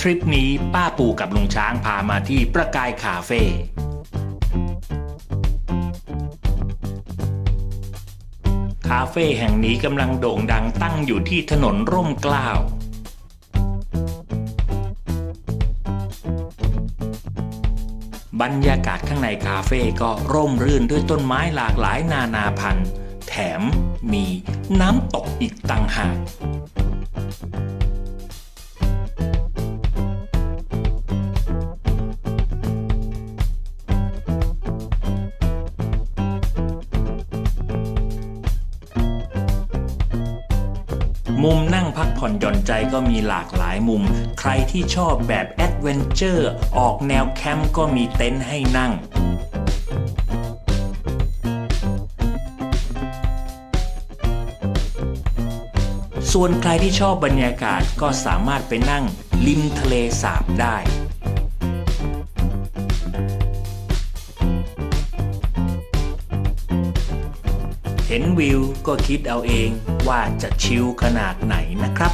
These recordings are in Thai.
ทริปนี้ป้าปูกับลุงช้างพามาที่ประกายคาเฟ่คาเฟ่แห่งนี้กำลังโด่งดังตั้งอยู่ที่ถนนร่มเกล้าบรรยากาศข้างในคาเฟ่ก็ร่มรื่นด้วยต้นไม้หลากหลายนานาพันธุ์ แถมมีน้ำตกอีกต่างหาก มุมนั่งพักผ่อนหย่อนใจก็มีหลากหลายมุม ใครที่ชอบแบบแอดเวนเจอร์ออกแนวแคมป์ก็มีเต็นท์ให้นั่งส่วนใครที่ชอบบรรยากาศก็สามารถไปนั่งริมทะเลสาบได้ เห็นวิวก็คิดเอาเองว่าจะชิลขนาดไหนนะครับ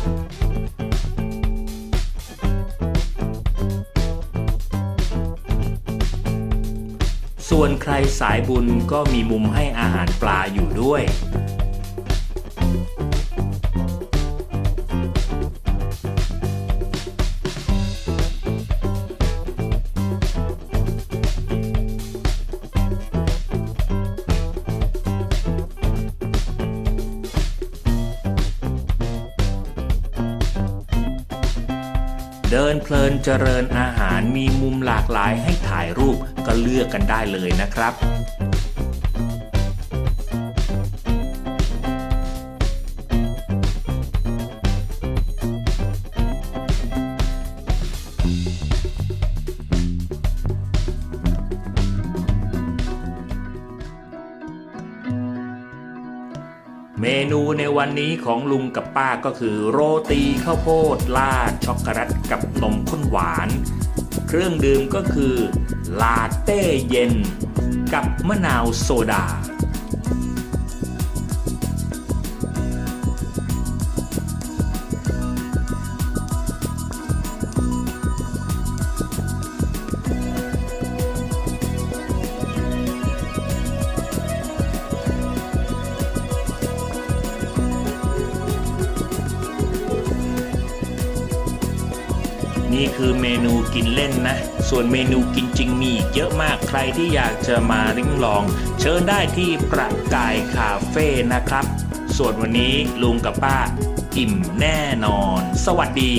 ส่วนใครสายบุญก็มีมุมให้อาหารปลาอยู่ด้วย เดินเพลินเจริญอาหารมีมุมหลากหลายให้ถ่ายรูปก็เลือกกันได้เลยนะครับ เมนูในวันนี้ของลุงกับป้าก็คือ โรตีข้าวโพดลาดช็อกโกแลตกับนมข้นหวาน เครื่องดื่มก็คือ ลาเต้เย็น กับมะนาวโซดา นี่คือเมนูกินเล่นนะ ส่วนเมนูกินจริงมีอีกเยอะมากใครที่อยากจะมาลิ้มลอง เชิญได้ที่ประกายคาเฟ่นะครับ ส่วนวันนี้ลุงกับป้า อิ่มแน่นอน สวัสดี